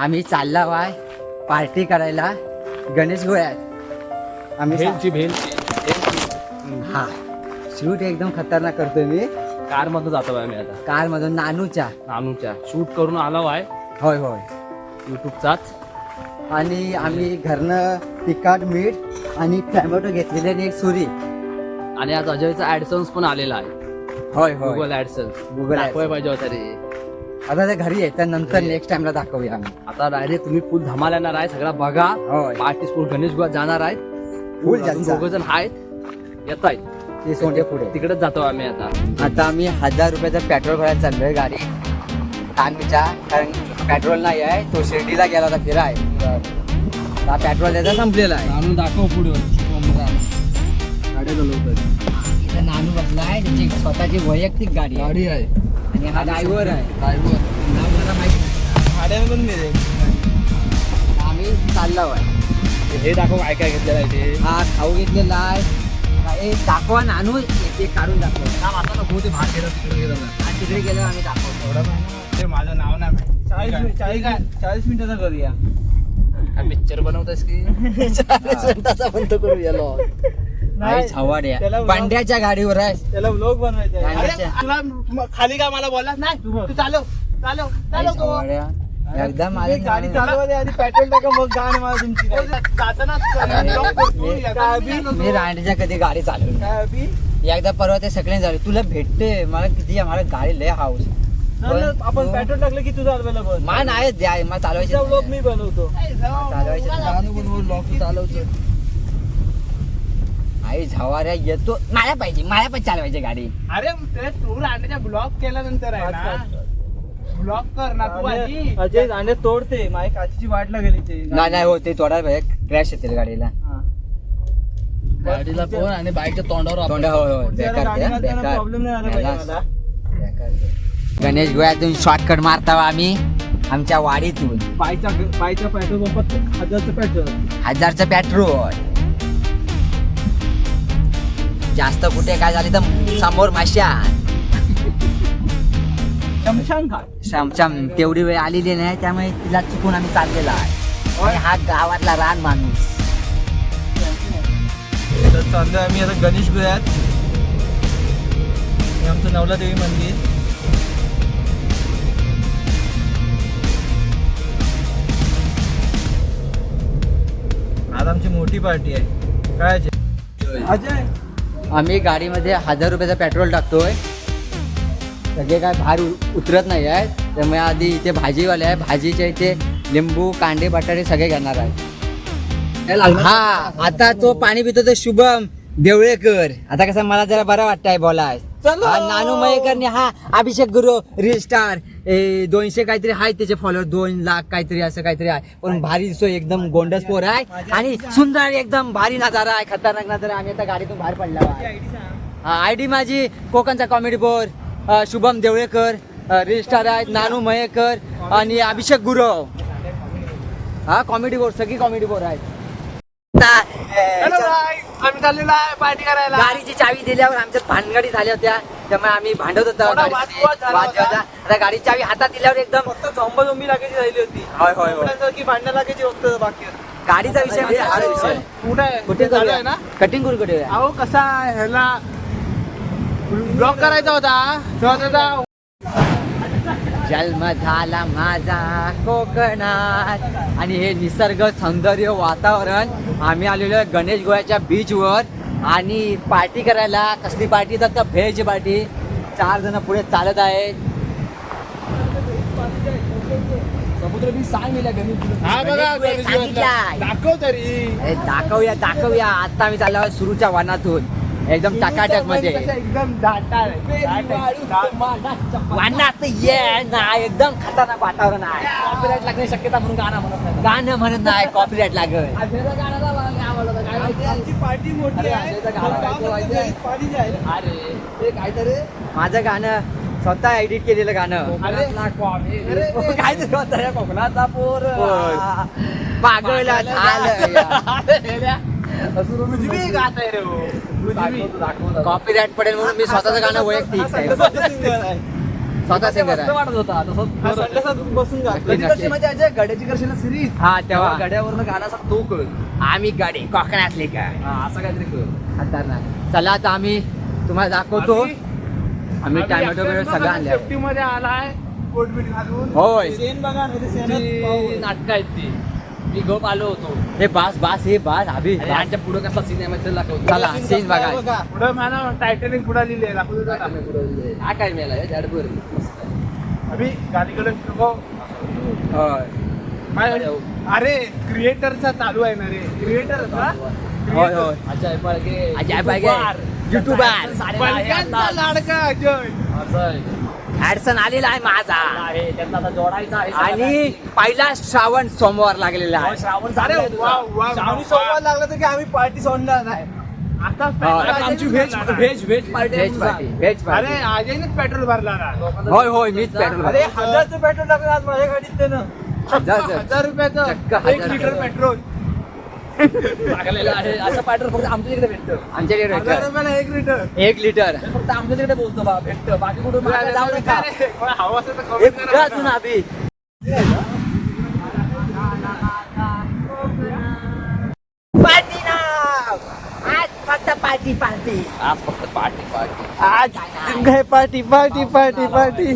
आम्ही चालला Y. Party करायला. गणेश गोयात आम्ही भेलची भेलची हा. शूट एकदम खतरनाक करतोय मी. कार मधून जातो आम्ही आता. कार मधून नानूच्या. नानूच्या. शूट करून आलो आहे होय होय. युट्यूबचाच. आणि आम्ही घरनं तिखट मीठ आणि टॅमॅटो घेतलेले आणि एक सुरी. आणि आज अजयचा ऍडसन्स पण आलेला आहे. होय होय. गुगल ऍडसन्स Google दाखवाय पाहिजे होता रे. आता ते घरी आहे तर नंतर नेक्स्ट टाइमला दाखवूया आम्ही. आता डायरेक्ट तुम्ही फुल धमाल येणार आहे सगळा बघा. होय. पार्टी स्कूल गणेश गोवा जाणार आहेत. Full ज्यांचा. दोघ जण आहेत. येत आहेत. ते सोंडे पुढे. तिकडेच जातो आम्ही आता. आता आम्ही हजार रुपयाचं पेट्रोल भरायला चाललोय गाडी. तानवीच्या कारण पेट्रोल नाही आहे तो शिर्डीला गेला होता फिराय. हा पेट्रोल त्याचा संपलेला आहे. नानू दाखव पुढे. गाड्या चालवतात इथं नानू बसलाय त्याची स्वतःची वैयक्तिक गाडी आहे. गाडी आहे. आणि हा ड्रायव्हर आहे. ड्रायव्हर नाव मला माहीत पण आम्ही चाललो आहे. हे दाखव काय काय घेतलेलं आहे ते. हा खाऊ घेतलेला आहे. हे दाखवा नानू एक काढून दाखव. काम आता नको ते बाहेर गेलं तिकडे गेलं ना तिकडे आम्ही दाखवतो. ते माझं नाव नाही चाळीस चाळीस चाळीस मिनिटाचा करूया. पिक्चर बनवतोस की? तसा म्हणतो करूया आई छवाड्या पांड्याच्या गाडीवर आहे. त्याला ब्लॉग बनवायचा आहे. तुला खाली का मला बोलला नाही तू चालव चालव चालव तुम्ही माझ्या गाडी पेट्रोल टाका मग मला तुमची. जाताना करतो. मी- रांडच्या कधी गाडी चालवली? एकदा परवा ते सगळे झाले. तुला भेटते. मला किती मला गाडी लय हाऊस आपण पेट्रोल टाकलं की तू चालवायला बस मा नाही द्या. मला चालवायचे. मी बनवतो. चालवायचे. आई झवाऱ्या येतो. माया पाहिजे माया पाहिजे चालवायची गाडी. अरे ते तू रांडेच्या ब्लॉक केल्यानंतर आहे ना? ब्लॉक कर ना तू आधी. अजय तोडते. माझ्या काचीची वाट लागेल ते नाही नाही होते थोडा क्रॅश येतील गाडीला. गाडीला पण आणि बाईकच्या तोंडावर तोंडा होय होय बेकार ते, बेकार. प्रॉब्लेम नाही आला पाहिजे यालाच. मला. बेकार ते. गणेश गोव्यातून शॉर्टकट मारता आम्ही. आमच्या वाडीतून. पायच्या पायच्या पेट्रोल पंपात हजारचं पेट्रोल हजारचं पेट्रोल जास्त कुठे काय झाले तर समोर माशान शमशान घाट शमशम तेवढी वेळ आलेली नाही त्यामुळे तिला चुकून आम्ही चाललेला आहे. आणि हा गावातला रान माणूस. तर चाललोय आम्ही आता गणेश गुयात हे आमचं नवला देवी मंदिर. आज आमची मोठी पार्टी आहे. काय अजय? आम्ही गाडीमध्ये हजार रुपयाचा पेट्रोल टाकतोय. सगळे काय बाहेर उतरत नाही आहे त्यामुळे आधी इथे भाजीवाले आहे भाजीच्या इथे लिंबू कांदे बटाटे सगळे घेणार आहे हा आता तो पाणी पितो तो शुभम देवळेकर. आता कसं मला जरा बरं वाटतंय बोलाय चलो. नानू मयेकरने हा अभिषेक गुरु रील स्टार दोनशे काहीतरी आहे त्याचे फॉलोअर दोन लाख काहीतरी असं काहीतरी आहे. पण भारी दिसतो एकदम गोंडस पोर आहे. आणि सुंदर एकदम भारी नजारा आहे खतरनाक नजारा. आम्ही आता गाडीतून बाहेर पडला आय डी माझी कोकणचा कॉमेडी बोर अ, शुभम देवळेकर रील स्टार आहेत नानू मयेकर आणि अभिषेक गुरव. हा कॉमेडी बोर सगळी कॉमेडी बोर आहेत. आम्ही चाललेलो पार्टी करायला. गाडीची चावी दिल्यावर आमच्यात भानगडी झाल्या होत्या. त्यामुळे आम्ही भांडत होतो थोडा गाडीची. वादविवाद झाला वाद होता. झाला. आता गाडीची चावी हातात दिल्यावर एकदम फक्त झोंबा झोंबी लागायची राहिली होती होय, होय, होय. की भांडणं लागायची फक्त बाकी होतं. गाडीचा विषय म्हणजे हा विषय कुठे आहे? कुठे चालू आहे ना कटिंग करून कुठे अहो कसा आहे, ह्याला ब्लॉक करायचा होता तेव्हा त्याचा जन्म झाला माझा कोकणात आणि हे निसर्ग सौंदर्य वातावरण आम्ही आलेलो आहे गणेश गोव्याच्या बीचवर आणि पार्टी करायला कसली पार्टी? तर व्हेज पार्टी. चार जण पुढे चालत आहेत समुद्र मी सांग हा. दाखव तरी. दाखवूया दाखवूया. आता आम्ही चाललो आहोत सुरूच्या वनातून. एकदम टकाटकमध्ये एकदम वनात ये ना एकदम खतरनाक वातावरण आहे. कॉपीराईट लागण्याची शक्यता म्हणून गाणं म्हणत नाही. गाणं म्हणत नाही कॉपीराईट लागत काय माझं गाणं स्वतः एडिट केलेलं गाणं कोकणातला कॉमेडी. काहीतरी होतं रे कोकणातला पोर होय. पागल झालं उजवी गात आहे रे हो. उजवी. दाखवतो, दाखवतो. कॉपीराईट पडेल म्हणून मी स्वतःचं गाणं वैयक्तिक स्वतः सिंगर मस्त आहे. वाटत होता. हा, तसं संडेचा तू बसून कधी. कशी म्हणजे अजय गाड्याची करशील सिरीज हा तेव्हा. गाड्यावरनं गाणं असा तो कर आम्ही गाडी कोकणातली काय हा, असं काहीतरी कर खतरनाक. चला आता आम्ही तुम्हाला दाखवतो. आम्ही टॅमॅटो बिमॅटो सगळं आणले मध्ये आलाय कोटबीट घालून. होय. शेण बघा. नाटकं आहेत ती. मी गप आलो होतो. हे बास बास हे बास अभि आणि यांच्या पुढे कसला सिनेमा दाखवतो चला सीन बघा. पुढं मला टायटॅनिक पुढे लिहिले. हा काय मेला आहे. अभि गाडीकडे फिरव. होय. काय? अरे क्रिएटरचा चालू आहे ना रे. क्रिएटर होय होय. अजय पाळगे अजय पाळगे. बलक्यांचा लाडका अजय. असं आहे. ऍडसन आलेला आहे माझा आहे त्यांचा आता जोडायचा आहे आणि पहिला श्रावण सोमवार लागलेला हो, आहे श्रावण अरे चालू आहे वा तुझा. वा श्रावणी. सोमवार लागला तर की आम्ही पार्टी सोडणार नाही आता हा. आमची व्हेज. व्हेज व्हेज पार्टी आहे व्हेज. पार्टी व्हेज अरे पार्टी अजयनेच पेट्रोल भरला ना होय, होय, मीच पेट्रोल अरे भरला. हजारचं पेट्रोल टाकलं आज माझ्या गाडीत त्यानं हजारचं? हजार रुपयाचं चक्क एक हजार लिटर रुपये. पेट्रोल टाकलेलं आहे. असं पेट्रोल फक्त आमच्या इकडे भेटतं. आमच्याकडे हजार भेटतं. रुपयाला एक लिटर एक लिटर हे फक्त आमच्या तिकडे बोलतो बा भेटतं. बाकी कुठं मागे जाऊ नका. हवा असेल तर हे comment कुठं करा. अजून ना. अभि पार्टी नाव आज फक्त पार्टी पार्टी. आज फक्त पार्टी पार्टी. आज काय पार्टी पार्टी पार्टी पार्टी.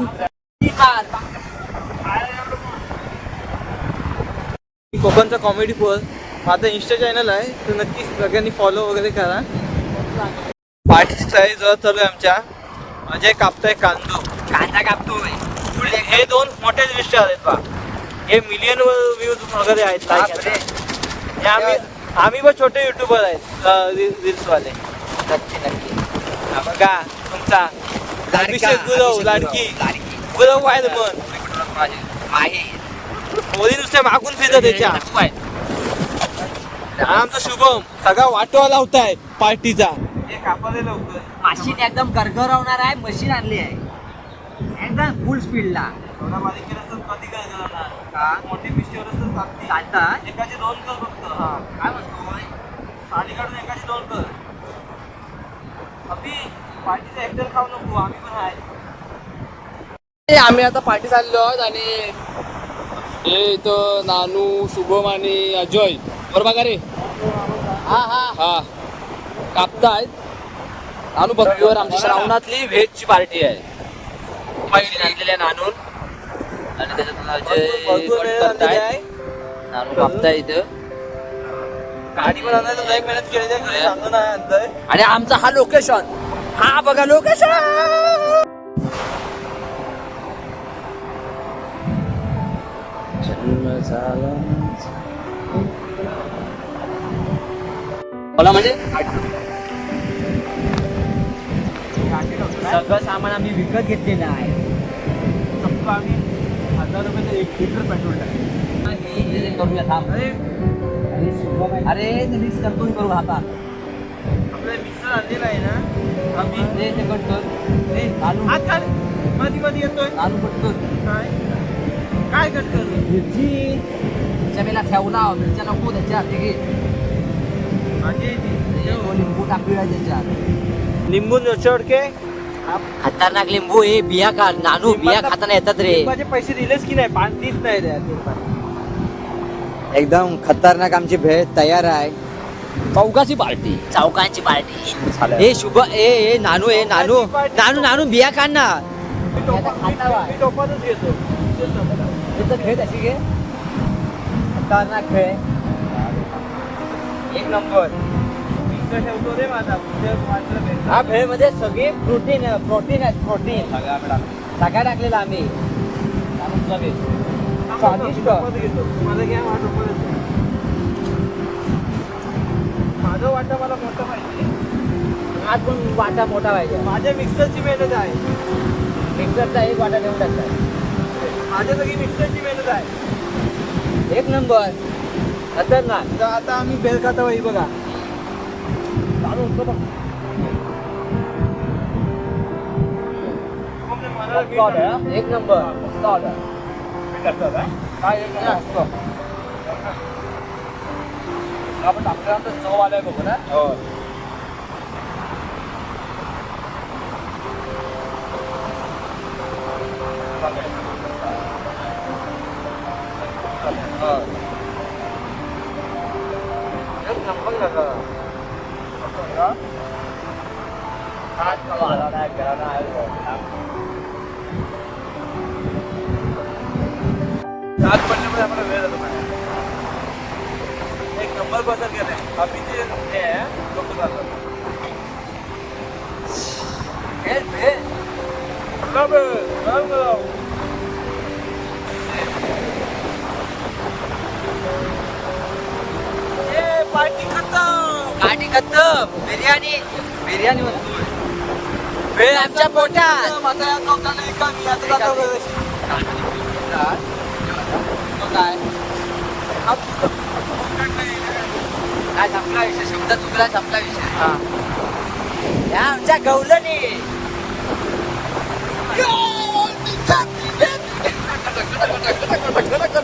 कोकणचा कॉमेडी पोल माझं इंस्टा चॅनल आहे तर नक्कीच सगळ्यांनी फॉलो वगैरे करा. तयारी जोरात चालू आहे आमच्या. अजय कापताय कांदो. कांदा कापतोय हे दोन मोठे दृश्य आहेत बा. हे मिलियन व्ह्यूज वगैरे आहेत. हे आम्ही आम्ही पण छोटे युट्यूबर आहेत रील्स वाले नक्की नक्की. हा बघा तुमचा अभिषेक गुरव लाडकी. गुरव वायर मन नुसते मागून फिरत त्याच्या. आमचा शुभम सगळा वाटवा लावताय पार्टीचा. हे कापाले लवकर. मशीन एकदम गरगरवणार आहे मशीन आणली आहे. एकदम फुल स्पीडला चालतात? एकाचे दोन कर फक्त. हा काय म्हणतोय? साडी काढून एकाचे दोन कर. अभि पार्टीचा खाऊ नको आम्ही पण आहे. आम्ही आता पार्टी चाललो आहोत आणि हे इथं नानू शुभम आणि अजय. बरोबर का रे? हा हा. हा. कापतायत नानू भक्तीवर आमची श्रावणातली व्हेजची पार्टी आहे. मशीन आणलेल्या नानून आणि करताय आहे. नानू कापताय इथं. आणि आमचा हा लोकेशन हा बघा लोकेशन मला म्हणजे सगळं सामान आम्ही विकत घेतलेलं आहे. फक्त आम्ही हजार रुपयाचं एक लिटर पेट्रोल टाकलं. करूया थांब. अरे. अरे ते मिक्स करतो करू हातात आपल्या मिक्सर आणलेला आहे ना. आम्ही ते ते कट कर. खाली. मध्ये मध्ये येतोय. नानू कट कर. काय? काय कट कर? मिरची. चमेला ठेवला. मिरच्या नको त्याच्यात. ते घे. माझी ते लिंबू टाकली आहे त्याच्यात लिंबू नचडके खतरनाक लिंबू हे बिया का नानू बिया खाताना येतात रे. माझे पैसे दिलेच की नाही? पाच तीच नाही एकदम खतरनाक आमची भेळ तयार आहे. चौकाची पार्टी. चौकांची पार्टी. हे शुभ ए ए नानू ए नानू नानू नानू बिया काढ ना. खेळ घे. खतरनाक भेळ एक नंबर. मिक्सर ठेवतो रे माझा. हा भेळमध्ये सगळे प्रोटीन प्रोटीन आहेत प्रोटीन. सगळ्या टाकलेला आम्ही. स्वादिष्ट. घ्या माझा घेतो. माझं वाटा मला मोठं पाहिजे. आज पण वाटा मोठा पाहिजे. माझ्या मिक्सरची मेहनत आहे. मिक्सरचा एक वाटा देऊन टाकतात माझ्या सगळी मिक्सरची मेहनत आहे. एक नंबर. असेल ना तर आता आम्ही बेलखातावर येऊ बघा चालू होतो बघ एक नंबर आपण डॉक्टरांचा चव आलाय बघू ना हो मस्त नंबर एक नंबर पडल्यामुळे आम्हाला वेळ झाला नाही. एक नंबर बसत गेले. अभिचे हे लोक जातात. पार्टी खतम. आणि खतम. बिर्याणी. बिर्याणी भेळ आमच्या पोटात. आता या लोकांना मी आता जातो. काय? काय संपला विषय? शब्द चुकला संपला विषय. या आमच्या गवलनी